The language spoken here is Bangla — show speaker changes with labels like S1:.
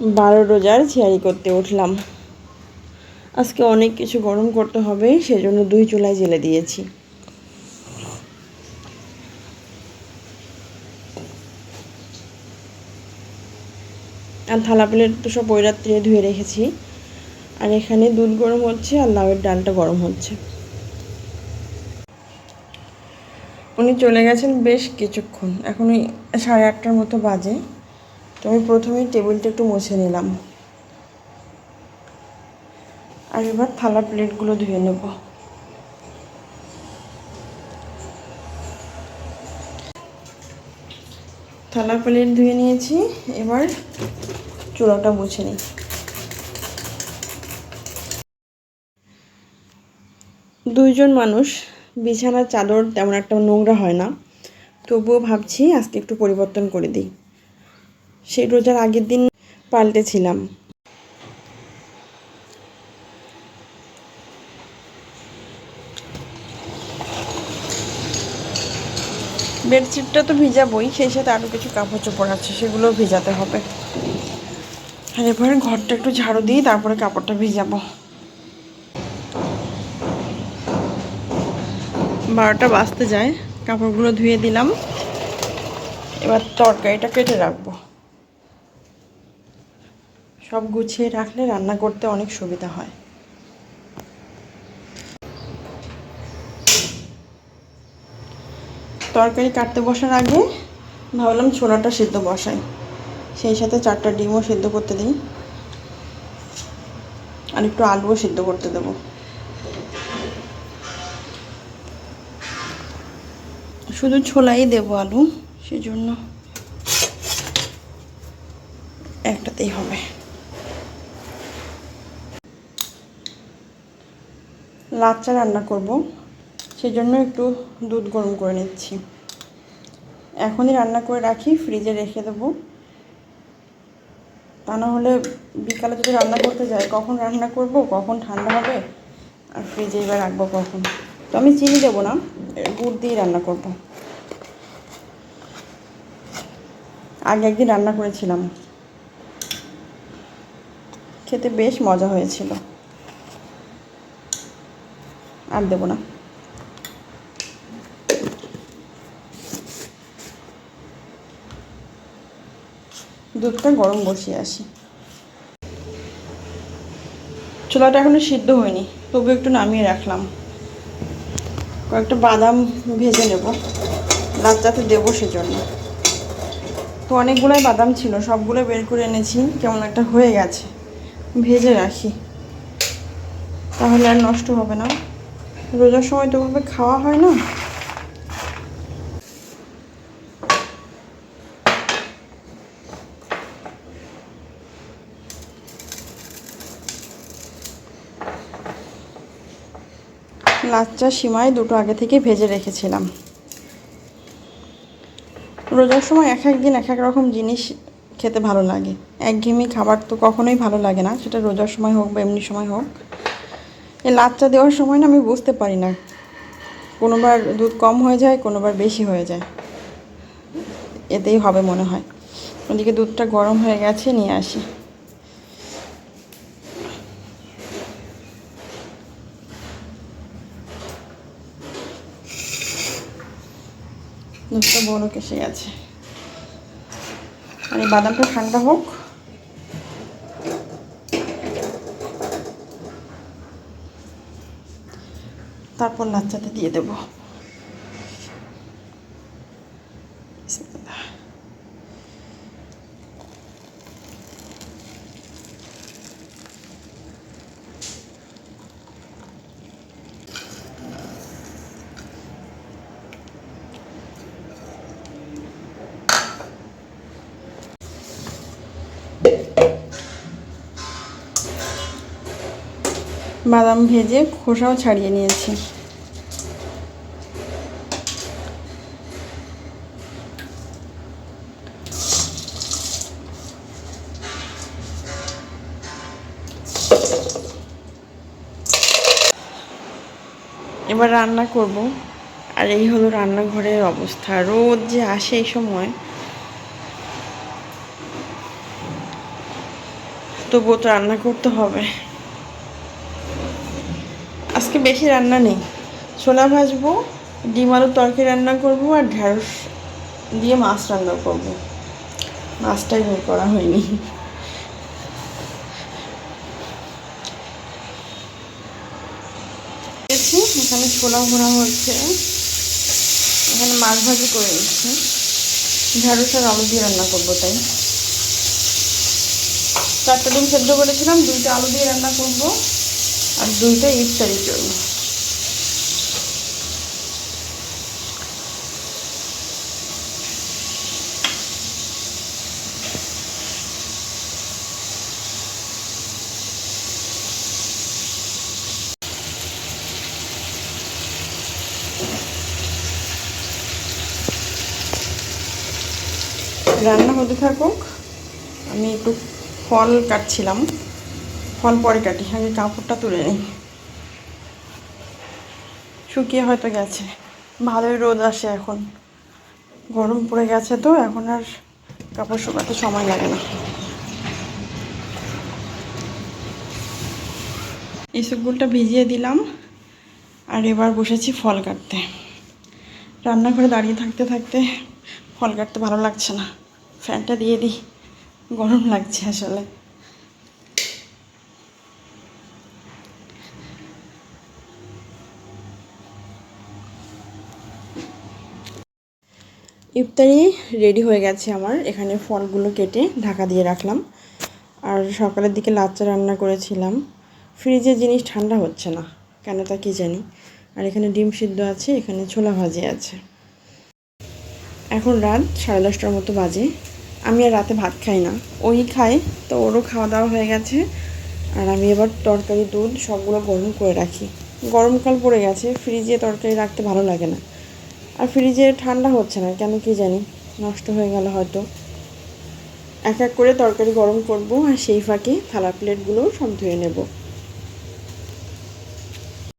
S1: বারো রোজার ছিয়ারি করতে উঠলাম। আজকে অনেক কিছু গরম করতে হবে, সেজন্য দুই চুলায় জেলে দিয়েছি। আর থালা প্লেট তো সব ওই রাত্রে ধুয়ে রেখেছি। আর এখানে দুধ গরম হচ্ছে আর লাউয়ের ডালটা গরম হচ্ছে। উনি চলে গেছেন বেশ কিছুক্ষণ, এখন ওই সাড়ে আটটার মতো বাজে। তো আমি প্রথমেই টেবিলটা একটু মুছে নিলাম। আর এবার থালা প্লেটগুলো ধুয়ে নেব। থালা প্লেট ধুয়ে নিয়েছি, এবার চূড়াটা মুছে নিই। দুইজন মানুষ বিছানার চাদর তেমন একটা নোংরা হয় না। তবুও ভাবছি আজকে একটু পরিবর্তন করে দিই। সেই রোজার আগের দিন পাল্টেছিলাম। বেডশিটটা তো ভিজাবই, সেই সাথে আরও কিছু কাপড় চোপড় আছে, সেগুলোও ভিজাতে হবে। আর এবারে ঘরটা একটু ঝাড়ু দিই তারপরে কাপড়টা ভিজাবো। বারোটা বাজতে যায়, কাপড়গুলো ধুয়ে দিলাম। এবার তরকারিটা কেটে রাখব। সব গুছিয়ে রাখলে রান্না করতে অনেক সুবিধা হয়। তরকারি কাটতে বসার আগে ভাবলাম ছোলাটা সিদ্ধ বসাই। সেই সাথে চারটা ডিমও সিদ্ধ করতে দিই। আর একটু আলুও সিদ্ধ করতে দেবো। শুধু ছোলাই দেবো আলু, সেজন্য একটাতেই হবে। লাচ্চা রান্না করব। সেই জন্য একটু দুধ গরম করে নিচ্ছি। এখনই রান্না করে রাখি, ফ্রিজে রেখে দেবো। তা না হলে বিকালে যদি রান্না করতে যাই, কখন রান্না করব, কখন ঠান্ডা হবে, আর ফ্রিজে এবার রাখব কখন? তো আমি চিনি দেবো না, গুড় দিয়ে রান্না করব। আগে একদিন রান্না করেছিলাম। খেতে বেশ মজা হয়েছিল। আর দেবো না। দুধটা গরম বসিয়ে আসি। ছোলাটা এখনও সিদ্ধ হয়নি, তবু একটু নামিয়ে রাখলাম। কয়েকটা বাদাম ভেজে নেব লাচ্চাতে দেবো সেজন্য। তো অনেকগুলোই বাদাম ছিল, সবগুলো বের করে এনেছি, কেমন একটা হয়ে গেছে। ভেজে রাখি। তাহলে আর নষ্ট হবে না। রোজার সময় তো ওভাবে খাওয়া হয় না। লাচ্চা, সিমাই দুটো আগে থেকে ভেজে রেখেছিলাম। রোজার সময় এক এক দিন এক এক রকম জিনিস খেতে ভালো লাগে। একঘেয়েমি খাবার তো কখনোই ভালো লাগে না, সেটা রোজার সময় হোক বা এমনি সময় হোক। এই লাচ্চা দেওয়ার সময় না আমি বুঝতে পারি না। কোনোবার দুধ কম হয়ে যায়, কোনোবার বেশি হয়ে যায়। এতেই হবে মনে হয়। ওদিকে দুধটা গরম হয়ে গেছে, নিয়ে আসি। দুধটা বড় কেসে গেছে। আর এই বাদামটা ঠান্ডা হোক। তারপর লাচ্চাতে দিয়ে দেবো। বাদাম ভেজে খোসাও ছাড়িয়ে নিয়েছি। এবার রান্না করব। আর এই হলো রান্নাঘরের অবস্থা। রোদ যে আসে এই সময়। তবুও তো রান্না করতে হবে। আজকে বেশি রান্না নেই। ছোলা ভাজবো, ডিম আলুর তরকারি রান্না করব আর ঢ্যাঁড়স দিয়ে মাছ রান্না করব। মাছটাই বের করা হয়নি। এখানে ছোলা ভোনা হচ্ছে এখানে মাছ ভাজি করে নিচ্ছি। ঢ্যাঁড়স আর আলু দিয়ে রান্না করব তাই। চারটা ডিম সেদ্ধ করেছিলাম, দুইটা আলু দিয়ে রান্না করব। আর দুইটা ইফতারির জন্য রান্না হতে থাকুক আমি একটু ফল কাটছিলাম। ফল পরে কাটি, আগে কাপড়টা তুলে নিই। শুকিয়ে হয়তো গেছে। ভালোই রোদ আসে এখন। গরম পড়ে গেছে তো, এখন আর কাপড় শুকাতে সময় লাগে না। ইসবগুলটা ভিজিয়ে দিলাম, আর এবার বসেছি ফল কাটতে। রান্নাঘরে দাঁড়িয়ে থাকতে থাকতে ফল কাটতে ভালো লাগছে না। ফ্যানটা দিয়ে দিই। গরম লাগছে আসলে। ইফতারি রেডি হয়ে গেছে আমার। এখানে ফলগুলো কেটে ঢাকা দিয়ে রাখলাম। আর সকালের দিকে লাচ্চা রান্না করেছিলাম। ফ্রিজে জিনিস ঠান্ডা হচ্ছে না, কেন তা কী জানি। আর এখানে ডিম সিদ্ধ আছে, এখানে ছোলা ভাজি আছে। এখন রাত সাড়ে দশটার মতো বাজে। আমি আর রাতে ভাত খাই না। ওই খায়, তো ওরও খাওয়া দাওয়া হয়ে গেছে। আর আমি এবার তরকারি, দুধ সবগুলো গরম করে রাখি। গরমকাল পড়ে গেছে, ফ্রিজে তরকারি রাখতে ভালো লাগে না। আর ফ্রিজে ঠান্ডা হচ্ছে না, কেন কি জানি, নষ্ট হয়ে গেল হয়তো। এক এক করে তরকারি গরম করব আর সেই ফাঁকে থালা প্লেটগুলোও সব ধুয়ে নেব।